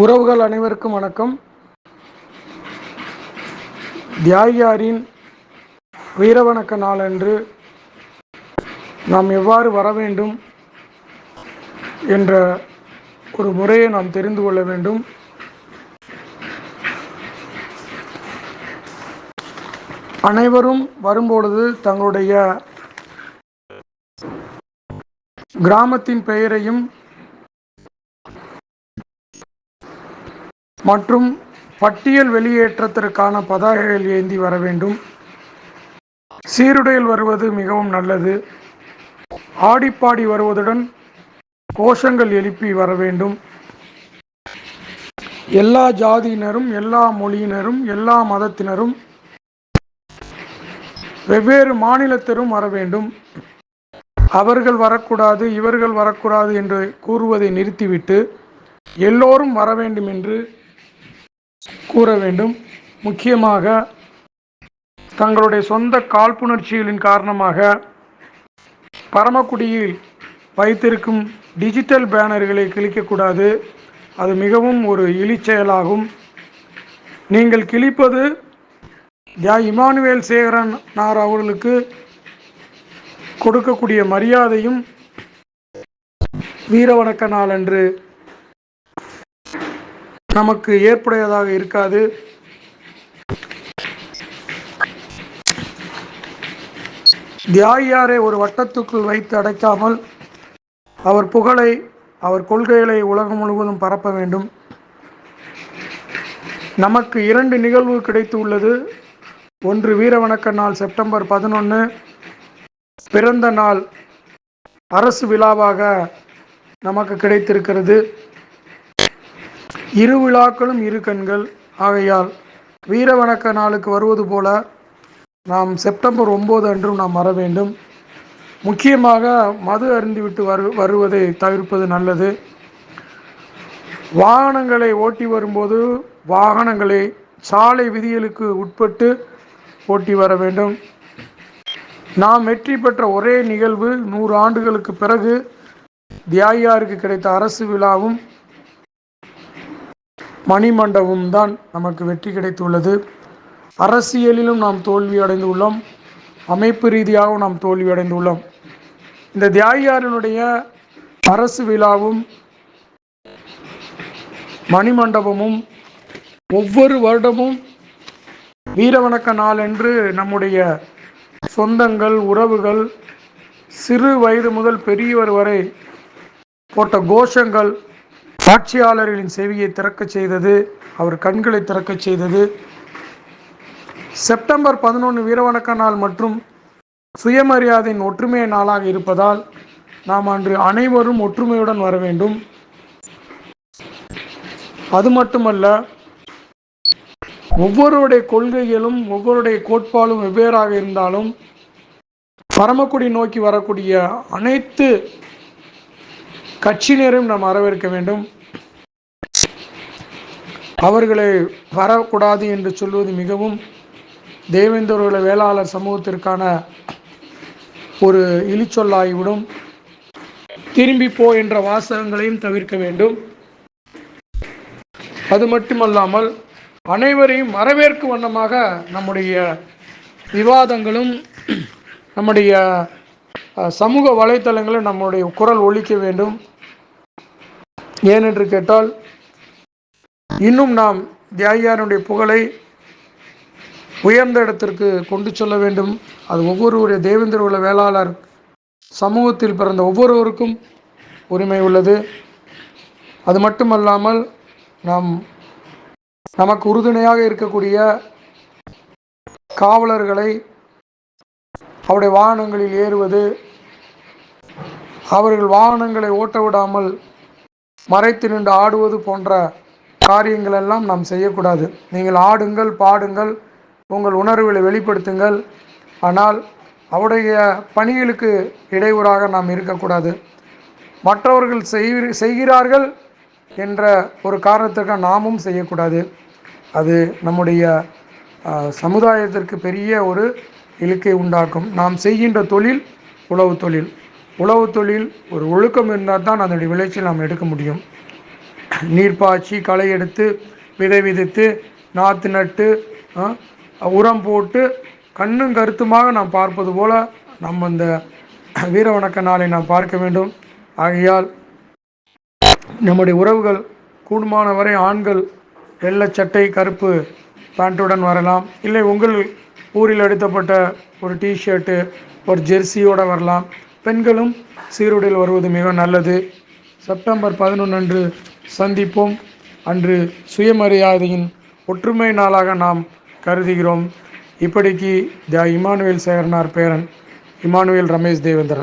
உறவுகள் அனைவருக்கும் வணக்கம். தியாகியாரின் வீரவணக்க நாளன்று நாம் எவ்வாறு வர வேண்டும் என்ற ஒரு முறையை நாம் தெரிந்து கொள்ள வேண்டும். அனைவரும் வரும்பொழுது தங்களுடைய கிராமத்தின் பெயரையும் மற்றும் பட்டியல் வெளியேற்றத்திற்கான பதாகைகள் ஏந்தி வர வேண்டும். சீருடையில் வருவது மிகவும் நல்லது. ஆடிப்பாடி வருவதுடன் கோஷங்கள் எழுப்பி வர வேண்டும். எல்லா ஜாதியினரும் எல்லா மொழியினரும் எல்லா மதத்தினரும் வெவ்வேறு மாநிலத்தரும் வர வேண்டும். அவர்கள் வரக்கூடாது இவர்கள் வரக்கூடாது என்று கூறுவதை நிறுத்திவிட்டு எல்லோரும் வர வேண்டும் என்று கூற வேண்டும் முக்கியமாக தங்களுடைய சொந்த காழ்ப்புணர்ச்சிகளின் காரணமாக பரமக்குடியில் வைத்திருக்கும் டிஜிட்டல் பேனர்களை கிழிக்கக்கூடாது. அது மிகவும் ஒரு இழிச்செயலாகும் நீங்கள் கிழிப்பது யா இமானுவேல் சேகரன் நார் அவர்களுக்கு கொடுக்கக்கூடிய மரியாதையும் வீரவணக்க நாள் அன்று நமக்கு ஏற்புடையதாக இருக்காது. தியாகியாரை ஒரு வட்டத்துக்குள் வைத்து அடைக்காமல் அவர் புகழை அவர் கொள்கைகளை உலகம் முழுவதும் பரப்ப வேண்டும். நமக்கு இரண்டு நிகழ்வு கிடைத்து உள்ளது. ஒன்று வீரவணக்க நாள் செப்டம்பர் பதினொன்று பிறந்த நாள் அரசு விழாவாக நமக்கு கிடைத்திருக்கிறது. இரு விழாக்களும் இரு கண்கள். ஆகையால் வீர வணக்க நாளுக்கு வருவது போல நாம் செப்டம்பர் ஒம்பது அன்றும் நாம் வர வேண்டும். முக்கியமாக மது அருந்திவிட்டு வரு வருவதை தவிர்ப்பது நல்லது. வாகனங்களை ஓட்டி வரும்போது வாகனங்களை சாலை விதிகளுக்கு உட்பட்டு ஓட்டி வர வேண்டும். நாம் வெற்றி பெற்ற ஒரே நிகழ்வு நூறு ஆண்டுகளுக்கு பிறகு தியாகியாருக்கு கிடைத்த அரசு விழாவும் மணிமண்டபம் தான் நமக்கு வெற்றி கிடைத்துள்ளது. அரசியலிலும் நாம் தோல்வி அடைந்துள்ளோம். அமைப்பு ரீதியாகவும் நாம் தோல்வி அடைந்துள்ளோம். இந்த தியாகியாரினுடைய அரசு விழாவும் மணிமண்டபமும் ஒவ்வொரு வருடமும் வீரவணக்க நாள் என்று நம்முடைய சொந்தங்கள் உறவுகள் சிறு வயது முதல் பெரியவர் வரை போட்ட கோஷங்கள் ஆட்சியாளர்களின் சேவையை திறக்கச் செய்தது அவர் கண்களை திறக்கச் செய்தது. செப்டம்பர் பதினொன்று வீரவணக்க நாள் மற்றும் சுயமரியாதையின் ஒற்றுமை நாளாக இருப்பதால் நாம் அன்று அனைவரும் ஒற்றுமையுடன் வர வேண்டும். அது மட்டுமல்ல ஒவ்வொருடைய கொள்கைகளும் ஒவ்வொருடைய கோட்பாடும் வெவ்வேறாக இருந்தாலும் பரமக்குடி நோக்கி வரக்கூடிய அனைத்து கட்சியினரும் நாம் வரவேற்க வேண்டும். அவர்களை வரக்கூடாது என்று சொல்வது மிகவும் தேவேந்திரோட வேளாளர் சமூகத்திற்கான ஒரு இழிச்சொல்லாகிவிடும் திரும்பி போ என்ற வாசகங்களையும் தவிர்க்க வேண்டும். அது மட்டுமல்லாமல் அனைவரையும் வரவேற்கும் வண்ணமாக நம்முடைய விவாதங்களும் நம்முடைய சமூக வலைத்தளங்களும் நம்முடைய குரல் ஒழிக்க வேண்டும். ஏனென்று கேட்டால் இன்னும் நாம் தியாகியாருடைய புகழை உயர்ந்த இடத்திற்கு கொண்டு செல்ல வேண்டும். அது ஒவ்வொருவருடைய தேவேந்திர உள்ள வேளாளர் சமூகத்தில் பிறந்த ஒவ்வொருவருக்கும் உரிமை உள்ளது. அது மட்டுமல்லாமல் நாம் நமக்கு உறுதுணையாக இருக்கக்கூடிய காவலர்களை அவருடைய வாகனங்களில் ஏறுவது அவர்கள் வாகனங்களை ஓட்ட விடாமல் மறைத்து நின்று ஆடுவது போன்ற காரியங்கள் எல்லாம் நாம் செய்யக்கூடாது. நீங்கள் ஆடுங்கள் பாடுங்கள் உங்கள் உணர்வுகளை வெளிப்படுத்துங்கள். ஆனால் அவருடைய பணிகளுக்கு இடையூறாக நாம் இருக்கக்கூடாது. மற்றவர்கள் செய்கிறார்கள் என்ற ஒரு காரணத்திற்காக நாமும் செய்யக்கூடாது. அது நம்முடைய சமுதாயத்திற்கு பெரிய ஒரு இழுக்கை உண்டாக்கும். நாம் செய்கின்ற தொழில் உழவு தொழில். உழவு தொழில் ஒரு ஒழுக்கம் இருந்தால் தான் அதனுடைய விளைச்சல் நாம் எடுக்க முடியும். நீர் பாய்ச்சி களை எடுத்து விதை விதைத்து நாற்று நட்டு உரம் போட்டு கண்ணும் கருத்துமாக நாம் பார்ப்பது போல நம்ம இந்த வீர வணக்க நாளை நாம் பார்க்க வேண்டும். ஆகையால் நம்முடைய உறவுகள் கூடுமான வரை ஆண்கள் வெள்ளை சட்டை கருப்பு பேண்ட்டுடன் வரலாம். இல்லை உங்கள் ஊரில் எடுத்தப்பட்ட ஒரு டிஷர்ட்டு ஒரு ஜெர்சியோடு வரலாம். பெண்களும் சீருடையில் வருவது மிக நல்லது. செப்டம்பர் பதினொன்று அன்று சந்திப்போம். அன்று சுயமரியாதையின் ஒற்றுமை நாளாக நாம் கருதுகிறோம். இப்படிக்கு த இமானுவேல் சேகரனார் பேரன் இமானுவேல் ரமேஷ் தேவேந்திரன்.